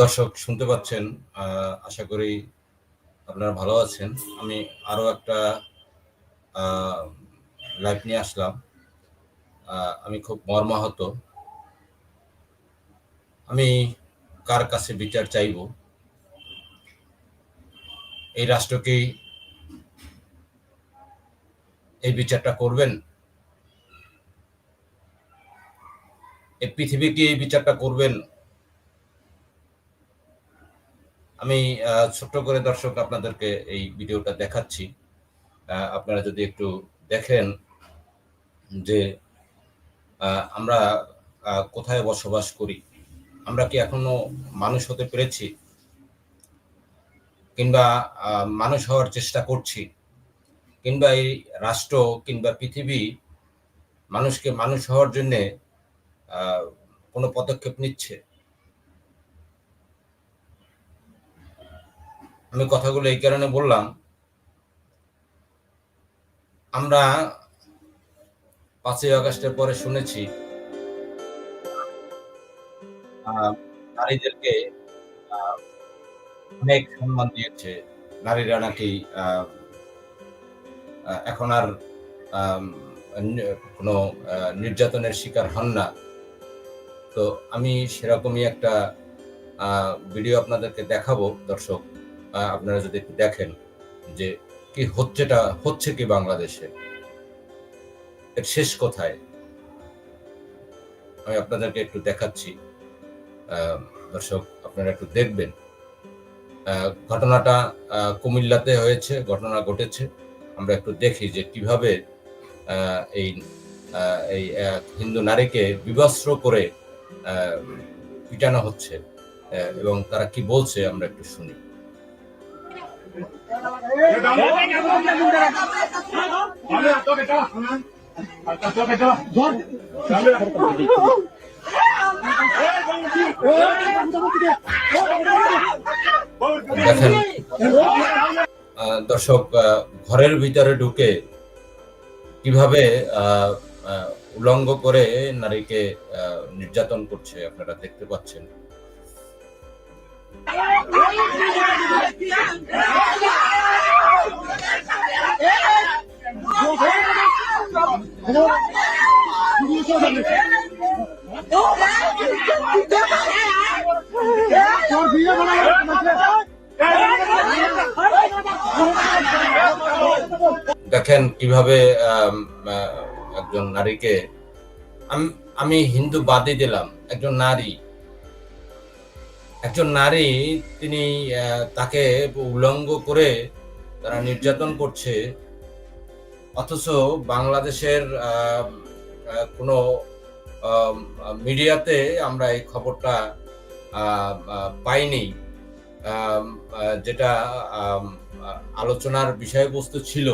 দর্শক শুনতে পাচ্ছেন আশা করি আপনারা ভালো আছেন। আমি আরও একটা লাইভ নিয়ে আসলাম। আমি খুব মর্মাহত। আমি কার কাছে বিচার চাইব? এই রাষ্ট্রকে এই বিচারটা করবেন? এই পৃথিবীকে এই বিচারটা করবেন? আমি ছোট্ট করে দর্শক আপনাদেরকে এই ভিডিওটা দেখাচ্ছি। আপনারা যদি একটু দেখেন যে আমরা কোথায় বসবাস করি, আমরা কি এখনও মানুষ হতে পেরেছি? কিংবা মানুষ হওয়ার চেষ্টা করছি? কিংবা এই রাষ্ট্র কিংবা পৃথিবী মানুষকে মানুষ হওয়ার জন্যে কোনো পদক্ষেপ নিচ্ছে? আমি কথাগুলো এই কারণে বললাম, আমরা পাঁচই আগস্টের পরে শুনেছি নারীদেরকে অনেক সম্মান দিয়েছে। নারীরা নাকি এখন আর কোনো নির্যাতনের শিকার হন না। তো আমি সেরকমই একটা ভিডিও আপনাদেরকে দেখাবো, দর্শক। আপনারা যদি একটু দেখেন যে কি হচ্ছেটা, হচ্ছে কি বাংলাদেশে? এর শেষ কোথায়? আমি আপনাদেরকে একটু দেখাচ্ছি। দর্শক, আপনারা একটু দেখবেন। ঘটনাটা কুমিল্লাতে হয়েছে, ঘটনা ঘটেছে। আমরা একটু দেখি যে কীভাবে এই এই হিন্দু নারীকে বিবস্ত্র করে পিটানো হচ্ছে এবং তারা কি বলছে আমরা একটু শুনি। দর্শক ঘরের ভিতরে ঢুকে কীভাবে উলঙ্গ করে নারীকে নির্যাতন করছে আপনারা দেখতে পাচ্ছেন। দেখেন কীভাবে একজন নারীকে আম- হিন্দু বাদই দিলাম একজন নারী। একজন নারী তিনি তাকে উলঙ্গ করে তারা নির্যাতন করছে। অথচ বাংলাদেশের কোনো মিডিয়াতে আমরা এই খবরটা পাইনি। যেটা আলোচনার বিষয়বস্তু ছিল,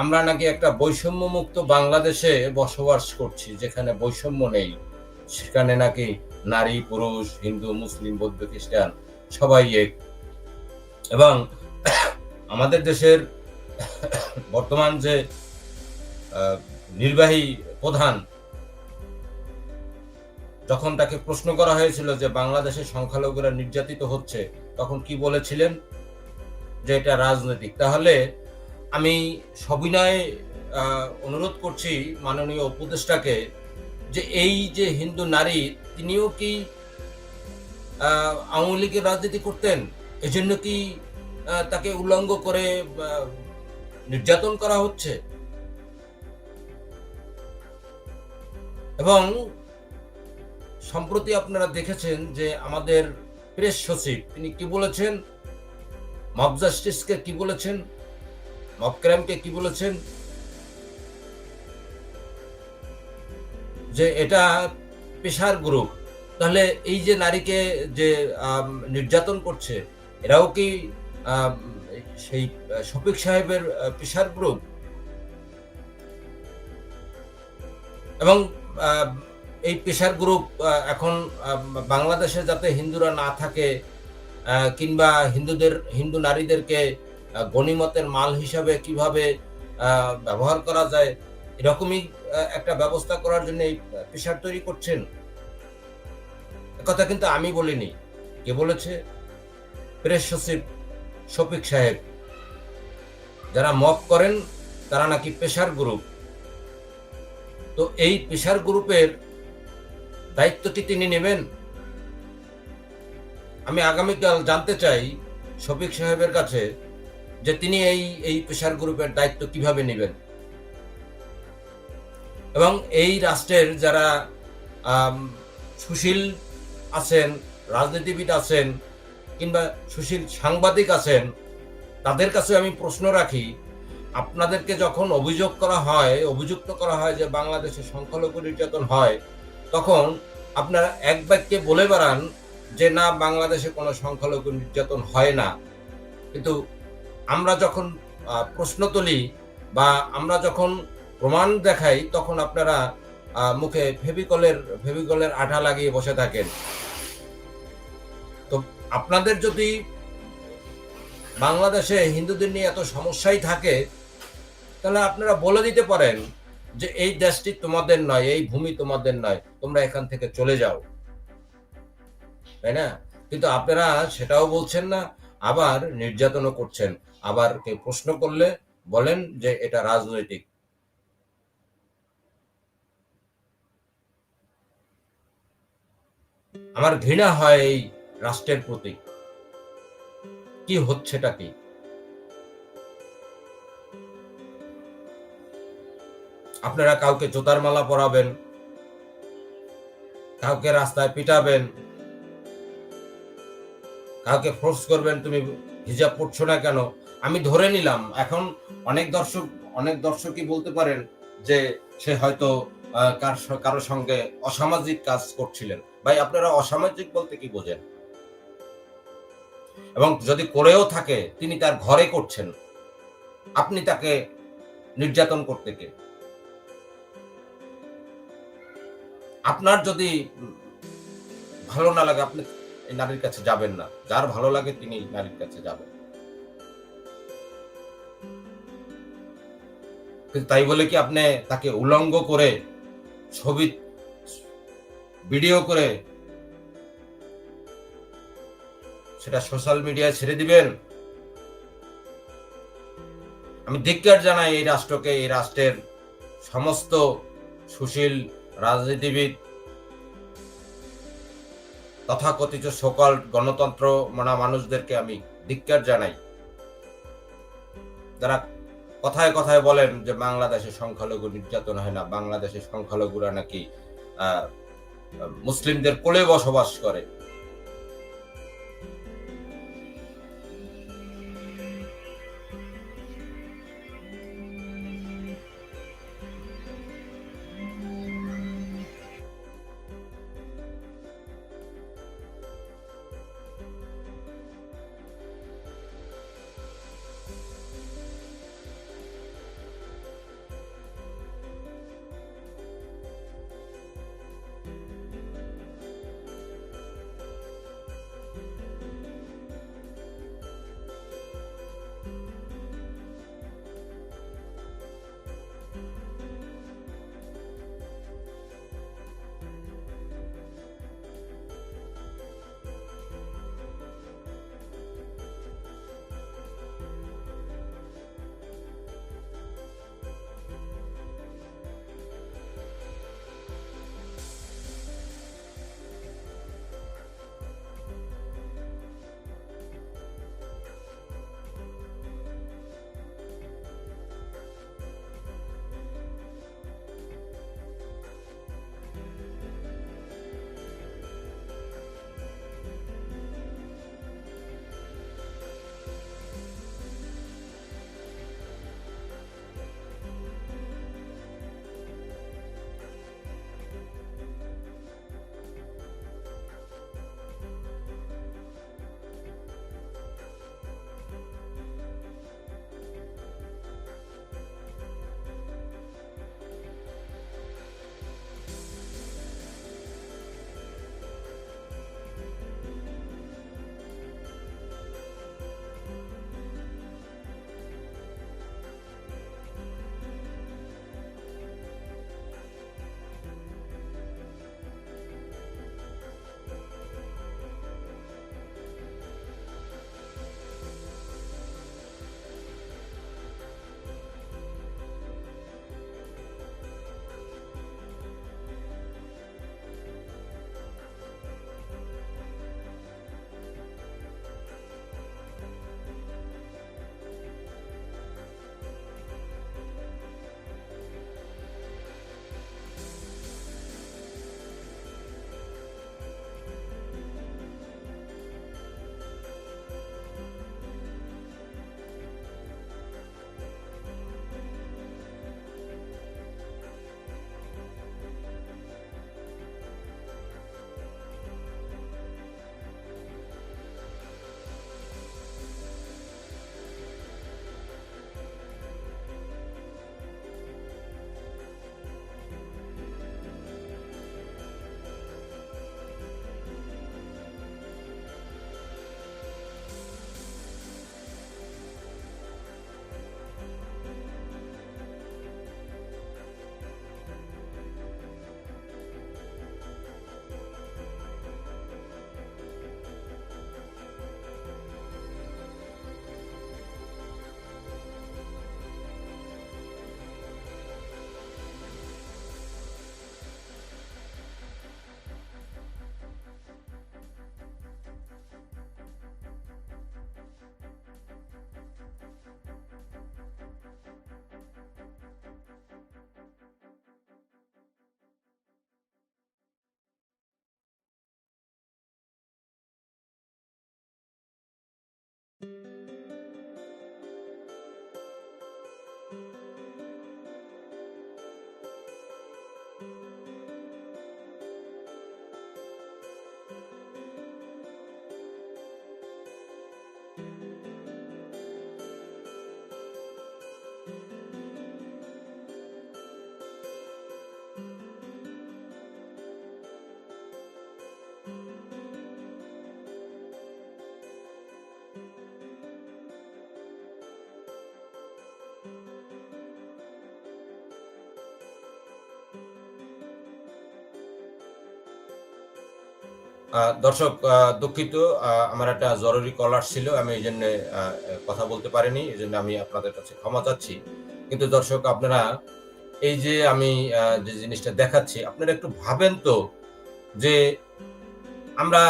আমরা নাকি একটা বৈষম্যমুক্ত বাংলাদেশে বসবাস করছি, যেখানে বৈষম্য নেই, সেখানে নাকি নারী, পুরুষ, হিন্দু, মুসলিম, বৌদ্ধ, খ্রিস্টান, সবাই এক। এবং আমাদের দেশের বর্তমান যে নির্বাহী প্রধান, যখন তাকে প্রশ্ন করা হয়েছিল যে বাংলাদেশের সংখ্যালঘুরা নির্যাতিত হচ্ছে, তখন কি বলেছিলেন? যে এটা রাজনৈতিক। তাহলে আমি সবিনয় অনুরোধ করছি মাননীয় উপদেষ্টাকে যে এই যে হিন্দু নারী, তিনিও কি আওয়ামী লীগের রাজনীতি করতেন? এজন্য কি তাকে উল্লঙ্গ করে নির্যাতন করা হচ্ছে? এবং সম্প্রতি আপনারা দেখেছেন যে আমাদের প্রেস সচিব, তিনি কি বলেছেন? মব জাস্টিসকে কি বলেছেন? মব ক্রাইমকে কি বলেছেন? যে এটা পেশার গ্রুপ তাহলে এই যে নারীকে যে নির্যাতন করছে, এরাও কি সেই, শফিক সাহেবের পেশার গ্রুপ এবং এই পেশার গ্রুপ এখন বাংলাদেশে যাতে হিন্দুরা না থাকে কিংবা হিন্দুদের, হিন্দু নারীদেরকে গণিমতের মাল হিসাবে কীভাবে ব্যবহার করা যায় এরকমই একটা ব্যবস্থা করার জন্য এই পেশার তৈরি করছেন। কথা কিন্তু আমি বলিনি। কে বলেছে? প্রেস সচিব শফিক সাহেব। যারা মক করেন, তারা নাকি পেশার গ্রুপ তো এই পেশার গ্রুপের দায়িত্ব কি তিনি নেবেন? আমি আগামীকাল জানতে চাই শফিক সাহেবের কাছে যে তিনি এই এই পেশার গ্রুপের দায়িত্ব কীভাবে নেবেন? এবং এই রাষ্ট্রের যারা সুশীল আছেন, রাজনীতিবিদ আছেন, কিংবা সুশীল সাংবাদিক আছেন, তাদের কাছে আমি প্রশ্ন রাখি, আপনাদেরকে যখন অভিযোগ করা হয়, অভিযুক্ত করা হয় যে বাংলাদেশে সংখ্যালঘু নির্যাতন হয়, তখন আপনারা এক বাক্যে বলে বেড়ান যে না, বাংলাদেশে কোনো সংখ্যালঘু নির্যাতন হয় না। কিন্তু আমরা যখন প্রশ্ন তুলি বা আমরা যখন প্রমাণ দেখাই তখন আপনারা মুখে ফেভিকলের ফেভিকলের আঠা লাগিয়ে বসে থাকেন। তো আপনাদের যদি বাংলাদেশে হিন্দুদের নিয়ে এত সমস্যাই থাকে, তাহলে আপনারা বলে দিতে পারেন যে এই দেশটি তোমাদের নয়, এই ভূমি তোমাদের নয়, তোমরা এখান থেকে চলে যাও। তাই না? কিন্তু আপনারা সেটাও বলছেন না, আবার নির্যাতনও করছেন। আবার কেউ প্রশ্ন করলে বলেন যে এটা রাজনৈতিক। আমার ঘৃণা হয় এই রাষ্ট্রের প্রতি। কি হচ্ছেটা কি? আপনারা কাউকে জোতার মালা পরাবেন, কাউকে রাস্তায় পিটাবেন, কাউকে ফোর্স করবেন, তুমি হিজাব পড়ছো না কেন? আমি ধরে নিলাম, এখন অনেক দর্শক, অনেক দর্শকই বলতে পারেন যে সে হয়তো কার সঙ্গে অসামাজিক কাজ করছিলেন। ভাই, আপনারা অসামাজিক বলতে কি বোঝেন? এবং যদি করেও থাকে, তিনি তার ঘরে করছেন, আপনি তাকে নির্যাতন করতে কে? আপনার যদি ভালো না লাগে, আপনি এই নারীর কাছে যাবেন না। যার ভালো লাগে, তিনি নারীর কাছে যাবেন। তাই বলে কি আপনি তাকে উলঙ্গ করে ছবি ভিডিও করে সেটা সোশ্যাল মিডিয়ায় ছেড়ে দিবেন। আমি ধিক্কার জানাই এই রাষ্ট্রকে, এই রাষ্ট্রের সমস্ত সুশীল রাজনীতিবিদ তথাকথিত সকল গণতন্ত্র মানা মানুষদেরকে আমি ধিক্কার জানাই। যারা কথায় কথায় বলেন যে বাংলাদেশে সংখ্যালঘু নির্যাতন হয় না, বাংলাদেশে সংখ্যালঘুরা নাকি মুসলিমদের কোলে বসবাস করে। দর্শক দুঃখিত আমার একটা জরুরি কলার ছিল আমি এই জন্য কথা বলতে পারিনি, এই জন্য আমি আপনাদের কাছে ক্ষমা চাচ্ছি। কিন্তু দর্শক, আপনারা এই যে আমি যে জিনিসটা দেখাচ্ছি, আপনারা একটু ভাবেন তো যে আমরা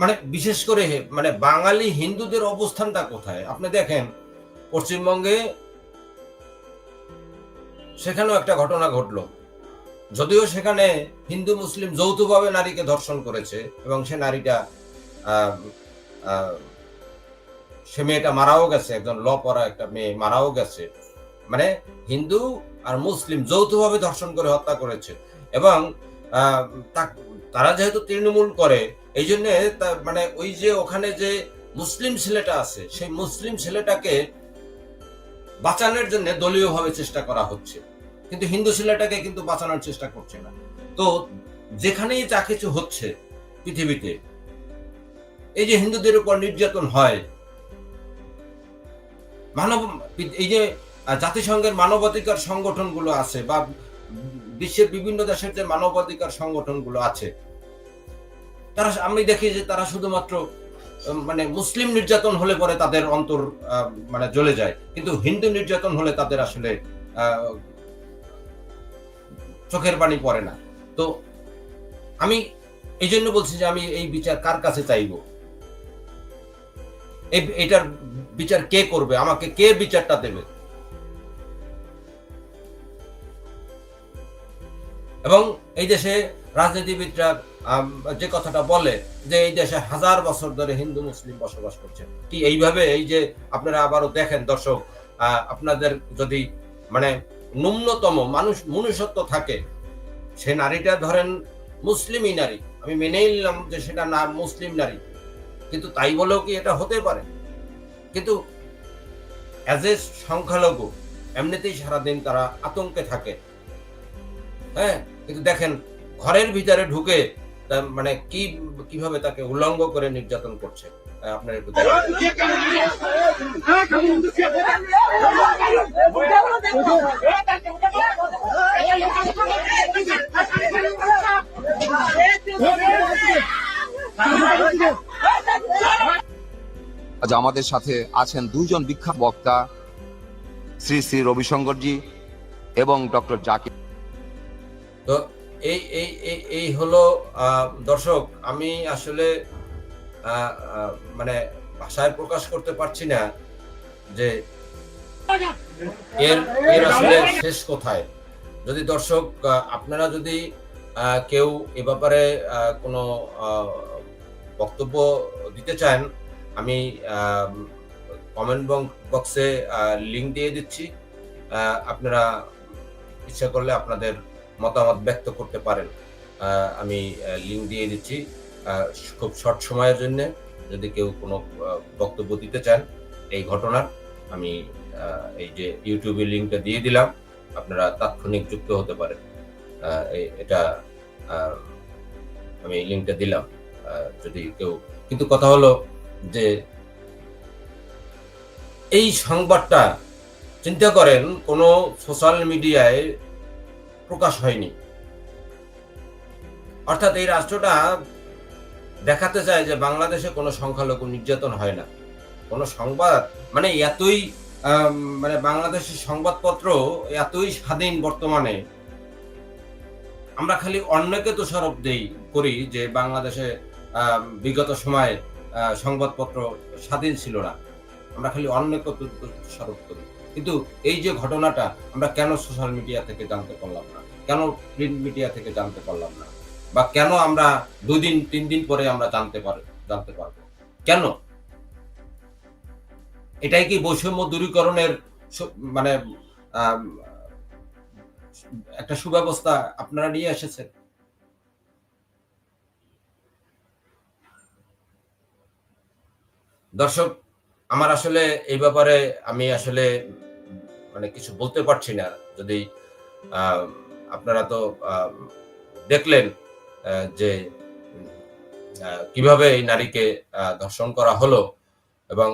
মানে বিশেষ করে মানে বাঙালি হিন্দুদের অবস্থানটা কোথায়? আপনি দেখেন, পশ্চিমবঙ্গে সেখানেও একটা ঘটনা ঘটলো। যদিও সেখানে হিন্দু মুসলিম যৌথভাবে নারীকে ধর্ষণ করেছে এবং সে নারীটা সে মেয়েটা মারাও গেছে, একজন ল পড়া একটা মেয়ে মারাও গেছে। মানে হিন্দু আর মুসলিম যৌথভাবে ধর্ষণ করে হত্যা করেছে এবং তারা যেহেতু তৃণমূল করে, এই জন্য মানে ওই যে ওখানে যে মুসলিম ছেলেটা আছে, সেই মুসলিম ছেলেটাকে বাঁচানোর জন্য দলীয়ভাবে চেষ্টা করা হচ্ছে। কিন্তু হিন্দু ছেলেটাকে কিন্তু বাঁচানোর চেষ্টা করছে না। তো যেখানেই যা কিছু হচ্ছে পৃথিবীতে, এই যে হিন্দুদের উপর নির্যাতন হয়, মানব, এই যে জাতিসংঘের মানবাধিকার সংগঠনগুলো আছে বা বিশ্বের বিভিন্ন দেশের যে মানবাধিকার সংগঠনগুলো আছে, তারা, আমি দেখি যে তারা শুধুমাত্র মানে মুসলিম নির্যাতন হলে পরে তাদের অন্তর মানে জ্বলে যায়। কিন্তু হিন্দু নির্যাতন হলে তাদের আসলে চোখের পানি পড়ে না। তো আমি এই জন্য বলছি যে আমি এই বিচার কার কাছে চাইব? এটার বিচার কে করবে? আমাকে কে বিচারটা দেবে? এবং এই দেশে রাজনীতিবিদরা যে কথাটা বলে যে এই দেশে হাজার বছর ধরে হিন্দু, মুসলিম বসবাস করছে। কি এইভাবে এই যে আপনারা আবারও দেখেন দর্শক আপনাদের যদি মানে ন্যূনতম মানুষ মনুষ্যত্ব থাকে। সে নারীটা ধরেন মুসলিমই নারী। আমি মেনেই নিলাম যে সেটা না মুসলিম নারী। কিন্তু তাই বলেও কি এটা হতে পারে? কিন্তু অ্যাজ এ সংখ্যালঘু, এমনিতেই সারাদিন তারা আতঙ্কে থাকে। হ্যাঁ? কিন্তু দেখেন, ঘরের ভিতরে ঢুকে মানে কি, কীভাবে তাকে উল্লঙ্গ করে নির্যাতন করছে? আপনার একটু আজ আমাদের সাথে আছেন দুইজন বিখ্যাত বক্তা শ্রী শ্রী রবিশঙ্করজি এবং ডক্টর জাকির। তো এই এই এই এই হলো দর্শক আমি আসলে মানে ভাষায় প্রকাশ করতে পারছি না যে এর এর আসলে শেষ কোথায়। যদি দর্শক আপনারা যদি কেউ এ ব্যাপারে কোনো বক্তব্য দিতে চান, আমি কমেন্ট বক্সে লিঙ্ক দিয়ে দিচ্ছি। আপনারা ইচ্ছা করলে আপনাদের মতামত ব্যক্ত করতে পারেন। আমি লিঙ্ক দিয়ে দিচ্ছি। খুব শর্ট সময়ের জন্য যদি কেউ কোনো বক্তব্য দিতে চান এই ঘটনার, আমি এই যে ইউটিউবে লিংকটা দিয়ে দিলাম, আপনারা তাৎক্ষণিক যুক্ত হতে পারেন। এটা আমি লিংকটা দিলাম। যদি কেউ, কিন্তু কথা হলো যে এই সংবাদটা, চিন্তা করেন, কোনো সোশ্যাল মিডিয়ায় প্রকাশ হয়নি। অর্থাৎ এই রাষ্ট্রটা দেখাতে চায় যে বাংলাদেশে কোনো সংখ্যালঘু নির্যাতন হয় না। কোনো সংবাদ মানে এতই মানে বাংলাদেশের সংবাদপত্র এতই স্বাধীন বর্তমানে, আমরা খালি অন্যকে দোষারোপ দেই, করি যে বাংলাদেশে বিগত সময়ে সংবাদপত্র স্বাধীন ছিল না। আমরা খালি অন্যকে দোষারোপ করি। কিন্তু এই যে ঘটনাটা আমরা কেন সোশ্যাল মিডিয়া থেকে জানতে পারলাম না? কেন প্রিন্ট মিডিয়া থেকে জানতে পারলাম না? বা কেন আমরা দুই দিন তিন দিন পরে আমরা জানতে পার, জানতে পারব? কেন? এটাই কি বৈষম্য দূরীকরণের মানে একটা সুব্যবস্থা আপনারা নিয়ে এসেছেন? দর্শক, আমার আসলে এই ব্যাপারে আমি আসলে মানে কিছু বলতে পারছি না। যদি আপনারা তো দেখলেন যে কীভাবে এই নারীকে ধর্ষণ করা হলো এবং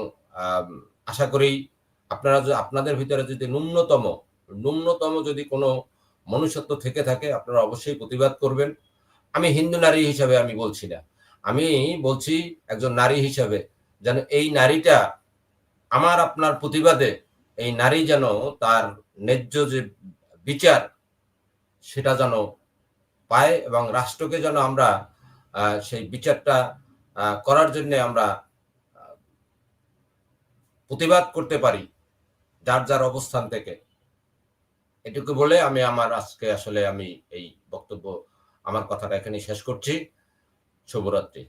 আশা করি আপনারা আপনাদের ভিতরে যদি ন্যূনতম ন্যূনতম যদি কোনো মনুষ্যত্ব থেকে থাকে, আপনারা অবশ্যই প্রতিবাদ করবেন। আমি হিন্দু নারী হিসাবে আমি বলছি না। আমি বলছি একজন নারী হিসাবে যেন এই নারীটা আমার, আপনার প্রতিবাদে এই নারী যেন তার ন্যায্য যে বিচার, সেটা যেন পায় এবং রাষ্ট্রকে যেন আমরা সেই বিচারটা করার জন্য আমরা প্রতিবাদ করতে পারি, যার যার অবস্থান থেকে। এটুকু বলে আমি আমার আজকে আসলে আমি এই বক্তব্য, আমার কথাটা এখানে শেষ করছি। শুভরাত্রি।